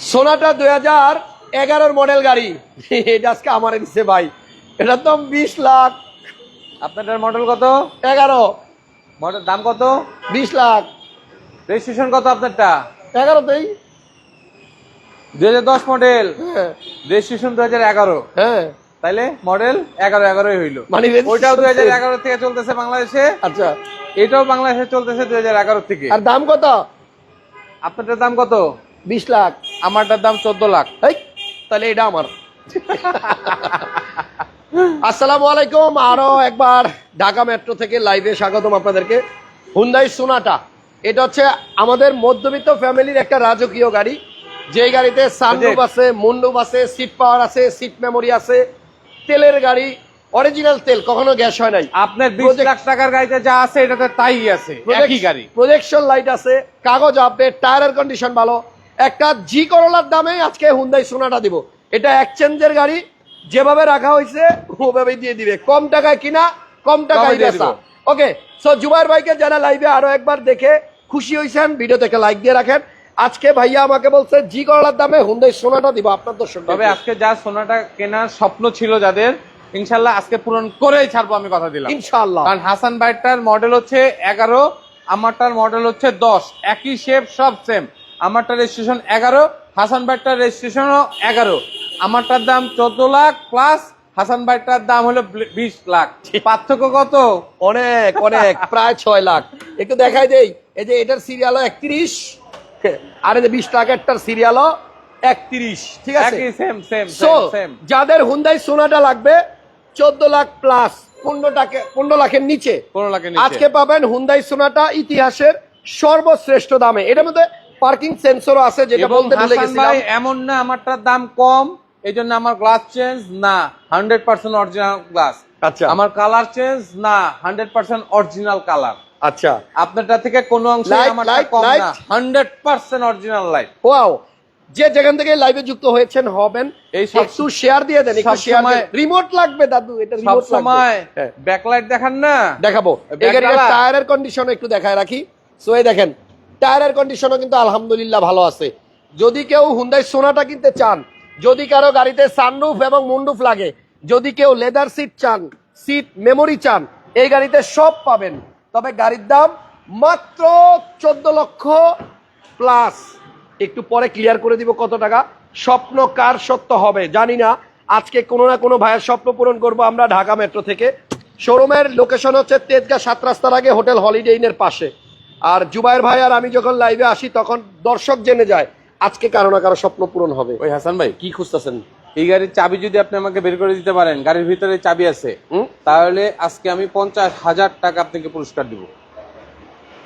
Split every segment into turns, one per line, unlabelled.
সোনাটা দুই হাজার এগারোর মডেল গাড়ি। এটা আজকে আমার দিচ্ছে ভাই। এটা তো বিশ লাখ।
আপনারটার মডেল কত?
এগারো।
মডেল দাম কত?
বিশ লাখ।
রেজিস্ট্রেশন কত আপনারটা?
এগারোতেই
দুই হাজার দশ মডেল
হ্যাঁ।
রেজিস্ট্রেশন দু হাজার এগারো।
হ্যাঁ।
তাইলে মডেল এগারো এগারোই হইল।
মানে
ওইটাও দুই হাজার এগারো থেকে চলতেছে বাংলাদেশে।
আচ্ছা।
এটাও বাংলাদেশে চলতেছে দুই হাজার এগারো থেকে।
আর দাম কত?
আপনারটার দাম কত?
বিশ লাখ
আমারটার দাম চোদ্দ লাখ।
এই তাহলে এটা আমার। আসসালামু আলাইকুম আরও একবার ঢাকা মেট্রো থেকে লাইভে স্বাগতম আপনাদেরকে। হুন্দাই সোনাটা এটা হচ্ছে আমাদের মধ্যবিত্ত ফ্যামিলির একটা রাজকীয় গাড়ি। যে গাড়িতে সানরুফ আছে মুন্ডুপ আছে সিট পাওয়ার আছে সিট মেমোরি আছে তেলের গাড়ি অরিজিনাল তেল কখনো গ্যাস হয় নাই।
আপনার বিশ লাখ টাকার গাড়িতে যা আছে এটাতে তাই আছে। একই গাড়ি।
প্রজেকশন লাইট আছে কাগজ আপডেট টায়ারের কন্ডিশন ভালো একটা জি করলার দামে আজকে হুন্দাই সোনাটা দিব। এটা এক্সচেঞ্জের গাড়ি যেভাবে রাখা হয়েছে ওভাবেই দিয়ে দিবে। কম টাকায় কিনা কম টাকায় বেচা। ওকে সো জুবাইর ভাইকে যারা লাইভে আরও একবার দেখে খুশি হয়েছেন ভিডিও থেকে লাইক দিয়ে রাখেন। আজকে ভাইয়া আমাকে বলছে জি করলার দামে হুন্দাই সোনাটা দিব আপনার দর্শক
তবে আজকে যা সোনাটা কেনার স্বপ্ন ছিল যাদের ইনশাল্লাহ আজকে পূরণ করেই ছাড়বো আমি কথা দিলাম।
ইনশাআল্লাহ।
কারণ হাসান ভাইটার মডেল হচ্ছে এগারো আমারটার মডেল হচ্ছে দশ। একই শেপ সব সেম আমারটার রেজিস্ট্রেশন এগারো হাসান ভাইটার রেজিস্ট্রেশনও এগারো। আমারটার দাম চোদ্দ লাখ প্লাস হাসান ভাইটার দাম হলো বিশ লাখ। পার্থক্য কত?
অনেক অনেক প্রায় ছয় লাখ। একটু দেখাই দেই এই যে এটার সিরিয়াল একত্রিশ আর এই যে বিশ টাকারটার সিরিয়াল একত্রিশ ঠিক আছে?
সেম সেম
যাদের হুন্দাই সোনাটা লাগবে চোদ্দ লাখ প্লাস পনেরো টাকা পনেরো লাখের নিচে।
পনেরো লাখের
আজকে পাবেন হুন্দাই সোনাটা ইতিহাসের সর্বশ্রেষ্ঠ দামে। এটার মধ্যে পার্কিং সেন্সরও আছে যেটা বলতে ভুলে গেছিলাম।
এমন না আমারটার দাম কম এই জন্য আমার গ্লাস চেঞ্জ না হান্ড্রেড পার্সেন্ট অরিজিনাল গ্লাস
আচ্ছা।
আমার কালার চেঞ্জ না হান্ড্রেড পার্সেন্ট অরিজিনাল কালার
আচ্ছা।
আপনারটা থেকে কোনো অংশে
Light,
আমার কম না hundred percent original light
wow যে যেখান থেকে লাইভে যুক্ত হয়েছেন হবেন।
এই
একটু শেয়ার দিয়ে দেন একটু শেয়ার রিমোট লাগবে দাদু এটা রিমোট
সময়
লাগবে
ব্যাকলাইট দেখান না।
দেখাবো। এই গাড়ির টায়ারের কন্ডিশন একটু দেখায় রাখি। সো এই দেখেন টায়ারের কন্ডিশনও কিন্তু আলহামদুলিল্লাহ ভালো আছে। যদি কেউ হুন্দাই সোনাটা কিনতে চান, যদি কারও গাড়িতে সানরুফ এবং মুন্ডুফ লাগে, যদি কেউ লেদার সিট চান সিট মেমোরি চান, এই গাড়িতে সব পাবেন। তবে গাড়ির দাম মাত্র চোদ্দ লক্ষ প্লাস একটু পরে ক্লিয়ার করে দিব কত টাকা। স্বপ্ন কার সত্য হবে, জানি না। আজকে কোনো না কোনো ভাইয়ের স্বপ্ন পূরণ করব আমরা ঢাকা মেট্রো থেকে। শোরুমের লোকেশন হচ্ছে তেজগাঁ সাত রাস্তার আগে হোটেল হলিডে ইনের পাশে। আর জুবাইর ভাই আর আমি যখন লাইভে আসি তখন দর্শক জেনে যায় আজকে কারও না কারও স্বপ্ন পূরণ হবে।
ওই হাসান ভাই
কি খুঁজতেছেন?
এই গাড়ির চাবি যদি আপনি আমাকে বের করে দিতে পারেন গাড়ির ভিতরে চাবি আছে তাহলে আজকে আমি পঞ্চাশ হাজার টাকা আপনাকে পুরস্কার দিব।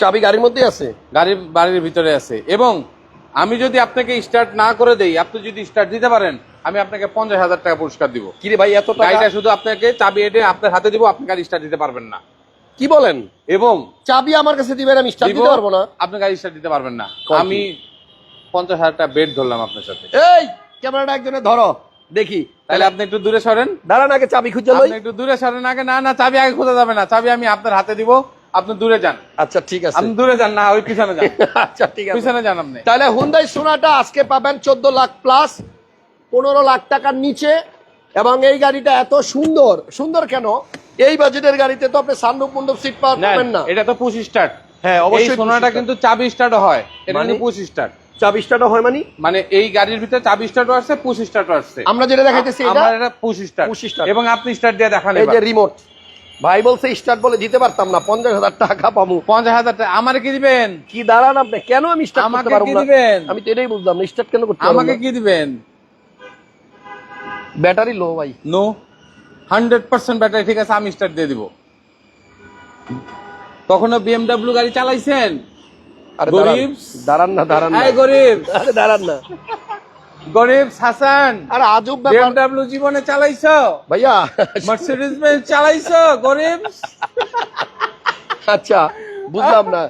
চাবি গাড়ির মধ্যে আছে?
গাড়ির বাড়ির ভিতরে আছে। এবং আমি যদি আপনাকে স্টার্ট না করে দেই আপনি যদি স্টার্ট দিতে পারেন আমি আপনাকে পঞ্চাশ হাজার টাকা পুরস্কার দিব।
কিরে ভাই এত টাকা?
শুধু আপনাকে চাবি এনে আপনার হাতে দিব আপনি গাড়ি স্টার্ট দিতে পারবেন না।
কি বলেন?
এবং
চাবি আমার কাছে দিবেন আমি স্টার্ট দিতে পারব না।
আপনি গাড়ি স্টার্ট দিতে পারবেন না। আমি পঞ্চাশ হাজার টাকা বেড ধরলাম আপনার সাথে।
এই ক্যামেরাটা একজনে ধরো দেখি।
তাহলে আপনি একটু দূরে সরেন।
দাঁড়ান আগে চাবি খুঁজে লই।
আপনি একটু দূরে সরেন আগে। না না চাবি আগে খোঁজা যাবে না। চাবি আমি আপনার হাতে দিব। আপনি দূরে যান।
আচ্ছা ঠিক আছে।
আপনি দূরে যান না ওই পিছনে যান।
আচ্ছা ঠিক আছে।
পিছনে যান আপনি।
তাহলে হুন্দাই সোনাটা আজকে পাবেন চোদ্দ লাখ প্লাস পনেরো লাখ টাকার নিচে। এবং এই গাড়িটা এত সুন্দর। সুন্দর কেন? এই বাজেটের গাড়িতে তো আপনি সানরূপ মণ্ডপ সিট পাওয়া পাবেন না।
এটা তো পুশ স্টার্ট।
হ্যাঁ অবশ্যই
সোনাটা কিন্তু চাবি স্টার্ট হয়। এটা
মানে?
কিন্তু পুশ স্টার্ট।
চাবি স্টার্টও হয় মানে?
মানে এই গাড়ির ভিতরে চাবি স্টার্ট আসছে পুশ স্টার্ট আসছে।
আমরা যেটা দেখাইতেছি এটা
আমার এটা পুশ স্টার্ট।
push start।
এবং আপনি স্টার্ট দিয়ে দেখান
এই যে রিমোট ভাই বলছে স্টার্ট বলে দিতে পারতাম না পঞ্চাশ হাজার টাকা পাবো।
পঞ্চাশ হাজার টাকা আমার কি দিবেন?
কি দাঁড়ান আপনি কেন আমি স্টার্ট
আমাকে
করতে পারব না?
দিবেন?
আমি তো এটাই বুঝলাম স্টার্ট কেন করতে পারব
আমাকে কি দিবেন?
ব্যাটারি লো ভাই।
নো হান্ড্রেড পার্সেন্ট ব্যাটারি ঠিক আছে আমি স্টার্ট দিয়ে দিব। কখনো বিএমডাব্লিউ গাড়ি চালাইছেন? গরিব।
দাঁড়ান না দাঁড়ান না।
গরিব
আরে দাঁড়ান না।
গরিব হাসান!
আরে আজব
বিএমডাব্লিউ জীবনে চালাইছো?
ভাইয়া।
মার্সিডিজ বেঞ্চ চালাইছো গরিব
আচ্ছা বুঝলাম না।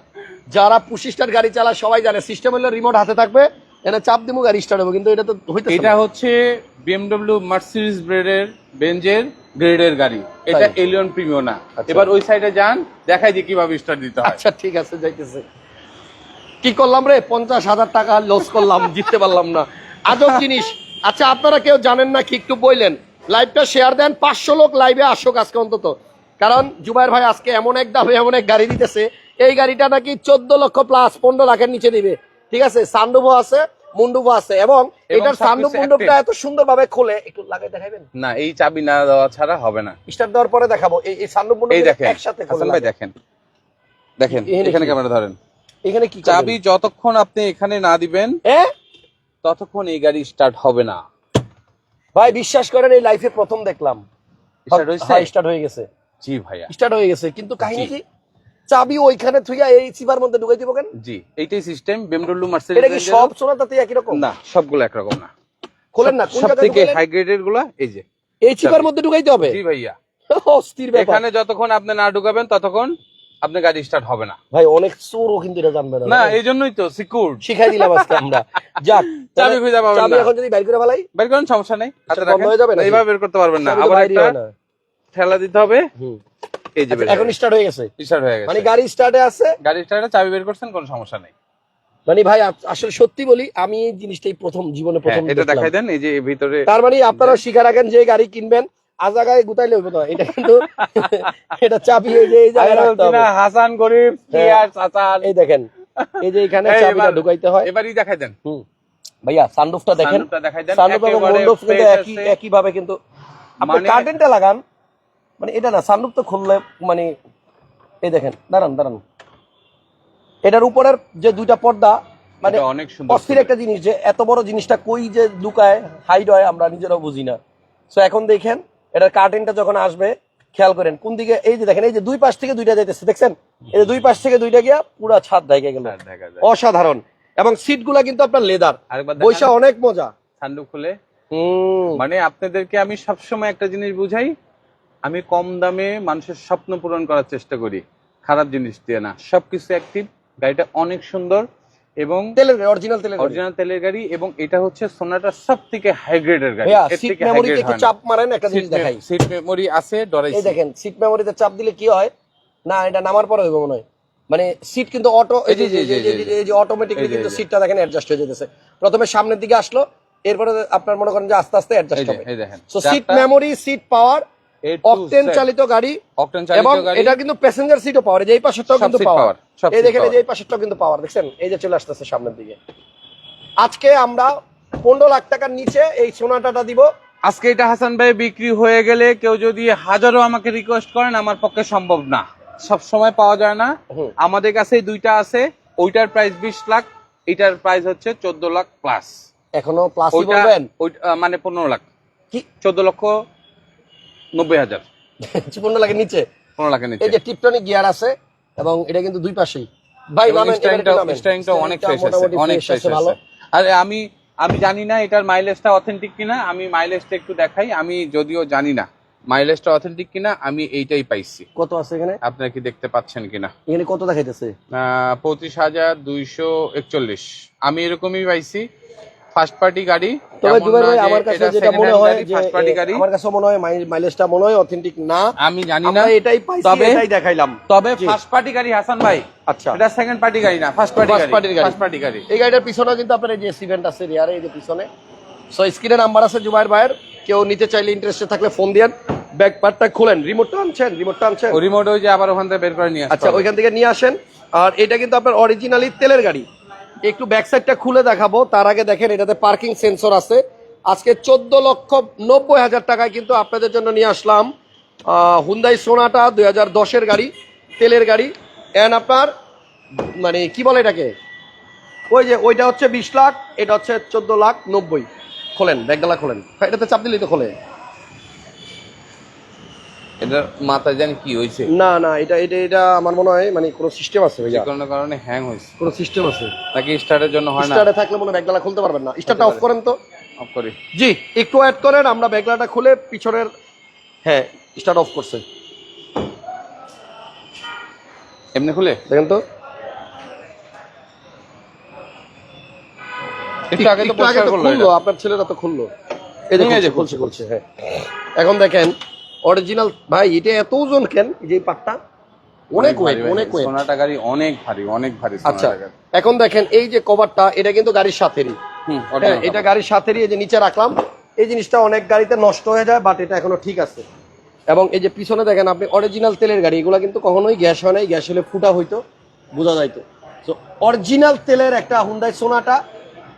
যারা পুশিস্টার গাড়ি চালায় সবাই জানে সিস্টেম হলো রিমোট হাতে থাকবে এটা চাপ দিমু গাড়ি স্টার্ট হবে কিন্তু এটা তো হইতে
এটা হচ্ছে বিএমডব্লিউ মার্সিডিজ ব্রেডের বেঞ্জের গ্রেডের গাড়ি। এটা এলিয়ন প্রিমিও না।
আচ্ছা।
এবার ওই সাইডে যান দেখাই যে কীভাবে স্টার্ট দিতে হয়।
আচ্ছা ঠিক আছে যাইতেছে। কি করলাম রে? পঞ্চাশ হাজার টাকা লস করলাম জিততে পারলাম না। আজব জিনিস। আচ্ছা আপনারা কেউ জানেন না কি একটু বললেন লাইভটা শেয়ার দেন পাঁচশো লোক লাইভে আসুক আজকে অন্তত। কারণ জুবাইর ভাই আজকে এমন এক দামে এমন এক গাড়ি দিতেছে এই গাড়িটা নাকি চোদ্দ লক্ষ প্লাস পনেরো লাখের নিচে দিবে। ঠিক আছে সানডুবো আছে আছে এবং এটার সানডুব এত খোলে একটু লাগাই দেখাবেন?
না এই চাবি না দেওয়া ছাড়া হবে না।
স্টার্ট দেওয়ার পরে দেখাবো। এই এই একসাথে
হাসান ভাই দেখেন। দেখেন
এখানে?
ক্যামেরা ধরেন।
এখানে কি
চাবি যতক্ষণ আপনি এখানে না দিবেন ততক্ষণ এই গাড়ি স্টার্ট হবে না।
ভাই বিশ্বাস করেন এই লাইফে প্রথম দেখলাম।
স্টার্ট
হয়ে গেছে।
জি ভাইয়া।
স্টার্ট হয়ে গেছে। কিন্তু কাহিনী কি? চাবি ওইখানে থুইয়া এই চিপার মধ্যে ঢুকাই দিব কেন?
জি এইটাই সিস্টেম বিএমডব্লিউ
এটা কি সব সোনাটাতে একই রকম?
না সবগুলো একরকম না।
খোলেন না কোন
থেকে হাই গ্রেডেরগুলা এই যে।
এই চিপার মধ্যে ঢুকাইতে হবে?
জি ভাইয়া।
অস্থির ব্যাপার।
এখানে যতক্ষণ আপনি না ঢুকাবেন ততক্ষণ আপনার গাড়ি স্টার্ট হবে না।
ভাই অনেক চোরও কিন্তু এটা জানবে না
না এই জন্যই তো সিকিউর
শিখাই দিলাম আজকে আমরা। যাক
চাবি খুঁজে পাবেন
চাবি
না।
এখন যদি বাইর করে ফেলাই?
বের করেন সমস্যা নেই হাতে রাখেন? এইভাবে বের করতে পারবেন না। আবার একটা ঠেলা দিতে হবে।
হুম।
এই যে
এখন স্টার্ট হয়ে গেছে।
স্টার্ট হয়ে গেছে।
মানে গাড়ি স্টার্টে আছে।
গাড়ি স্টার্টে চাবি বের করছেন কোনো সমস্যা নেই।
মানে ভাই আসলে সত্যি বলি আমি এই জিনিসটাই প্রথম জীবনে
হ্যাঁ
প্রথম
এটা দেখাই দেন এই যে ভিতরে
তার মানে আপনারা শিখে রাখেন যে গাড়ি কিনবেন আজাগায় গুতাইলে হইব না এটা কিন্তু এটা চাবি এই যে এই জায়গায় রাখতে হবে।
হাসান গরিব কি
হ্যাঁ।
আর চাচান
এই দেখেন এই যে এখানে চাবিটা ঢুকাইতে হয়।
এবারই দেখাই দেন।
হুম। ভাইয়া সানরুফটা দেখেন।
সানরুফটা দেখাই দেন।
সানরুফ এবং মন্ডপ কিন্তু একই একই ভাবে কিন্তু আপনি
মানে-
কার্টেনটা লাগান মানে এটা না সানরুফ তো খুললে মানে এই দেখেন দাঁড়ান দাঁড়ান। এটার উপরের যে দুইটা পর্দা মানে
অনেক
অস্থির একটা জিনিস যে এত বড় জিনিসটা কই যে লুকায় হাইড হয় আমরা নিজেরাও বুঝি না। সো এখন দেখেন এটার কার্টেনটা যখন আসবে খেয়াল করেন কোন দিকে এই যে দেখেন এই যে দুই পাশ থেকে দুইটা যাইতেছে দেখছেন? এই যে দুই পাশ থেকে দুইটা গিয়া পুরা ছাদ ঢেকে গেল।
দেখা যায়।
অসাধারণ। এবং সিটগুলা কিন্তু আপনার লেদার বৈশা অনেক মজা।
সানরুফ খুলে। মানে আপনাদেরকে আমি সবসময় একটা জিনিস বুঝাই আমি কম দামে মানুষের স্বপ্ন পূরণ করার চেষ্টা করি। খারাপ জিনিস দিয়ে না। সবকিছু অ্যাক্টিভ গাড়িটা অনেক সুন্দর এবং
তেলের অরিজিনাল তেলের।
অরিজিনাল তেলের গাড়ি এবং এটা হচ্ছে সোনাটার সব থেকে হাই গ্রেডের গাড়ি। এর
সিট
থেকে হাই গ্রেড হয়
চাপ মারেন একটা জিনিস দেখাই।
সিট মেমোরি আছে
ডরাই
এই
দেখেন সিট মেমোরিতে চাপ দিলে কি হয়? না এটা নামার পরে হইব মনে হয়। মানে সিট কিন্তু অটো এই যে
এই যে,
অটোমেটিকলি কিন্তু। সিটটা দেখেন অ্যাডজাস্ট হয়ে যেতেছে। প্রথমে সামনের দিকে আসলো এরপরে আপনার মনে করেন যে আস্তে আস্তে অ্যাডজাস্ট হবে।
এই দেখেন।
So seat memory seat power octane চালিত গাড়ি
অকটেন চালিত গাড়ি।
এটা কিন্তু প্যাসেঞ্জার সিটও পাওয়ার এই পাশেরটাও কিন্তু পাওয়ার এই দেখেন এই পাশেরটাও কিন্তু পাওয়ার দেখছেন? এই যে চলে আসতেছে সামনের দিকে। আজকে আমরা পনেরো লাখ টাকার নিচে এই সোনাটাটা দিব।
আজকে এটা হাসান ভাই বিক্রি হয়ে গেলে কেউ যদি হাজারো আমাকে রিকোয়েস্ট করেন আমার পক্ষে সম্ভব না। সব সময় পাওয়া যায় না। আমাদের কাছে দুইটা আছে। ওইটার প্রাইস বিশ লাখ এটার প্রাইস হচ্ছে চোদ্দ লাখ প্লাস
এখনও প্লাসই বলবেন?
মানে পনেরো লাখ।
কি?
চোদ্দ লক্ষ নব্বই হাজার।
পনেরো লাখের নিচে।
পনেরো লাখের
এই যে টিপটনিক গিয়ার আছে এবং এটা কিন্তু দুই পাশেই। ভাই
অনেক ফ্রেশ আছে অনেক ফ্রেশ
ভালো।
আরে আমি আমি জানি না এটার মাইলেজটা অথেন্টিক কিনা আমি মাইলেজটা একটু দেখাই আমি যদিও জানি না মাইলেজটা অথেন্টিক কিনা আমি এইটাই পাইছি।
কত আছে এখানে?
আপনারা কি দেখতে পাচ্ছেন কিনা?
এখানে কত দেখাইতেছে?
পঁচিশ হাজার দুইশো একচল্লিশ। আমি এরকমই পাইছি ফার্স্ট পার্টি গাড়ি
তবে
এমন
ভাই আমার কাছে যেটা মনে হয় যে। আমার কাছে মনে হয় মাই- মাইলেজটা মনে হয় অথেন্টিক না।
আমি জানি না।
এটাই পাইছি
তবে-
এটাই দেখাইলাম।
তবে ফার্স্ট পার্টি গাড়ি হাসান ভাই।
আচ্ছা।
এটা সেকেন্ড পার্টি গাড়ি না ফার্স্ট পার্টি গাড়ি। ফার্স্ট পার্টি গাড়ি।
এই গাড়িটার পিছনে কিন্তু আপনার এই যে সিভেন্ট আছে রিয়ারে এই যে পিছনে। সো স্ক্রিনে নাম্বার আছে জুবাইর ভাইয়ের। কেউ নিতে চাইলে ইন্টারেস্টেড থাকলে ফোন দিয়েন। ব্যাক পার্টটা খুলেন। রিমোটটা আনছেন রিমোটটা আনছেন।
রিমোট ওই যে আবার ওখান থেকে বের করে নিয়ে
আচ্ছা ওইখান থেকে নিয়ে আসেন। আর এটা কিন্তু আপনার অরিজিনালি তেলের গাড়ি। একটু ব্যাক সাইডটা খুলে দেখাবো। তার আগে দেখেন, এটাতে পার্কিং সেন্সর আছে। আজকে চোদ্দ লক্ষ নব্বই হাজার টাকায় কিন্তু আপনাদের জন্য নিয়ে আসলাম হুন্দাই সোনাটা দুই হাজার দশের গাড়ি, তেলের গাড়ি। এন্ড আপনার মানে কি বলে এটাকে? ওই যে, ওইটা হচ্ছে বিশ লাখ, এটা হচ্ছে চোদ্দ লাখ নব্বই। খোলেন, ব্যাগডালা খোলেন। এটাতে চাপ দিলেই তো খোলে।
এটার মাথায় জানি কি হয়েছে।
না না এটা এটা এটা আমার মনে হয় মানে কোনো সিস্টেম আছে ভাইয়া।
যে কোনো কারণে হ্যাং হয়েছে।
কোনো সিস্টেম আছে।
নাকি স্টার্টের জন্য হয় না?
স্টার্টে থাকলে মনে হয় খুলতে পারবেন না। স্টার্টটা অফ করেন তো।
অফ করি।
জি একটু অ্যাড করেন আমরা ব্যাগলাটা খুলে পিছনের হ্যাঁ স্টার্ট অফ করছে।
এমনি খুলে?
দেখেন তো।
একটু আগে তো
খুললো আপনার ছেলেরা তো খুললো। এই দেখুন
আছে,
খুলছে খুলছে হ্যাঁ। এখন দেখেন অরিজিনাল ভাই এটা এত ওজন কেন? যে পাটটা? অনেক
ভারী
ওয়েট অনেক ওয়েট
সোনাটা গাড়ি অনেক ভারী অনেক ভারী
আচ্ছা এখন দেখেন এই যে কভারটা এটা কিন্তু গাড়ির সাথেরই। হ্যাঁ, এটা গাড়ির সাথেরই এই যে নিচে রাখলাম। এই জিনিসটা অনেক গাড়িতে নষ্ট হয়ে যায় বাট এটা এখনও ঠিক আছে। এবং এই যে পিছনে দেখেন আপনি অরিজিনাল তেলের গাড়ি এগুলো কিন্তু কখনোই গ্যাস হয় নাই গ্যাস হলে ফুটা হইতো বোঝা যাইতো। তো অরিজিনাল তেলের একটা হুন্ডাই সোনাটা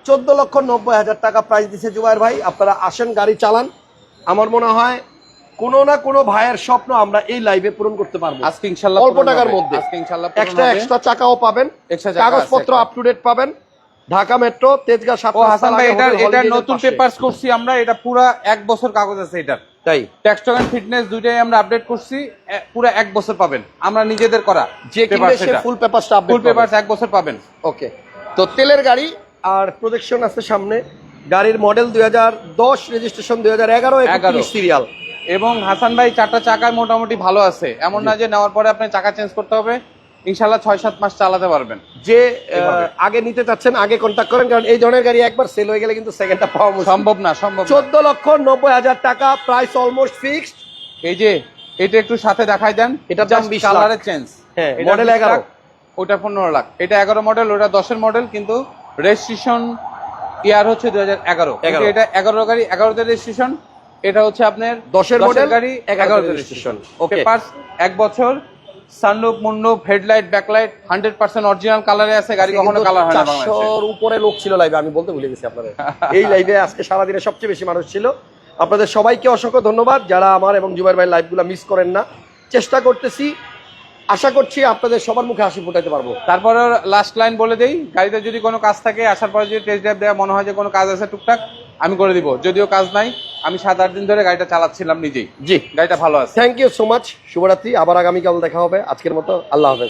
চোদ্দ লক্ষ নব্বই হাজার টাকা প্রাইস দিছে জুবাইর ভাই। আপনারা আসেন গাড়ি চালান। আমার মনে হয় কোনো না কোনো ভাইয়ের স্বপ্ন আমরা এই লাইভে পূরণ করতে পারব।
আজকে ইনশাল্লাহ
অল্প টাকার মধ্যে।
আজকে ইনশাল্লাহ পূরণ
এক্সট্রা চাকাও পাবেন। কাগজপত্র আপ টু ডেট পাবেন। ঢাকা মেট্রো তেজগাঁ সাত
হাসান ভাই এটা এটা নতুন। পেপারস করছি আমরা এটা পুরো এক বছর কাগজ আছে এটার।
তাই?
ট্যাক্স টোকেন ফিটনেস দুইটাই আমরা আপডেট করছি পুরো এক বছর পাবেন। আমরা নিজেদের করা
যে কিনবে সে ফুল পেপারসটা আপডেট
ফুল পেপারস এক বছর পাবেন।
ওকে তো তেলের গাড়ি আর প্রজেকশন আছে সামনে। গাড়ির মডেল দুই হাজার দশ রেজিস্ট্রেশন দুই হাজার এগারো
11
সিরিয়াল
এবং হাসান ভাই চারটা চাকায় মোটামুটি ভালো আছে। এমন না যে নেওয়ার পরে আপনি চাকা চেঞ্জ করতে হবে ইনশাল্লাহ ছয় সাত মাস চালাতে পারবেন।
যে আগে নিতে চাচ্ছেন আগে কন্ট্যাক্ট করেন কারণ এই ধরনের গাড়ি একবার সেল হয়ে গেলে কিন্তু সেকেন্ডটা পাওয়া
সম্ভব না সম্ভব
চোদ্দ লক্ষ নব্বই হাজার টাকা প্রাইস অলমোস্ট ফিক্সড
এই যে এটা একটু সাথে দেখাই দেন
এটা দাম 20 লাখ।
কালারের চেঞ্জ
হ্যাঁ, model 11
ওটা পনেরো লাখ। এটা এগারো মডেল ওটা দশের মডেল কিন্তু রেজিস্ট্রেশন ইয়ার হচ্ছে দু হাজার এগারো।
11
এটা এগারো গাড়ি এগারোতে রেজিস্ট্রেশন এটা হচ্ছে আপনার
দশের মডেল
গাড়ি
11
এগারোতে
registration।
রেজিস্ট্রেশন. পেপারস এক বছর sunroof moonroof headlight backlight hundred percent original কালারে আছে গাড়ি কখনো কালার হয় না
চারশোর উপরে লোক ছিল লাইভে আমি বলতে ভুলে গেছি আপনাদের। এই লাইভে আজকে সারাদিনে সবচেয়ে বেশি মানুষ ছিল। আপনাদের সবাইকে অসংখ্য ধন্যবাদ। যারা আমার এবং জুবাইর ভাই লাইভগুলো মিস করেন না চেষ্টা করতেছি। আশা করছি আপনাদের সবার মুখে হাসি ফুটাইতে পারব।
তারপরে লাস্ট লাইন বলে দেই গাড়িতে যদি কোনো কাজ থাকে আসার পরে যদি টেস্ট ড্রাইভ দেওয়া মনে হয় যে কোনো কাজ আছে টুকটাক আমি করে দিব। যদিও কাজ নাই আমি সাত আট দিন ধরে গাড়িটা চালাচ্ছিলাম নিজেই।
জি।
গাড়িটা ভালো আছে।
থ্যাংক ইউ সো মাচ শুভরাত্রি। আবার আগামীকাল দেখা হবে। আজকের মতো আল্লাহ হাফেজ।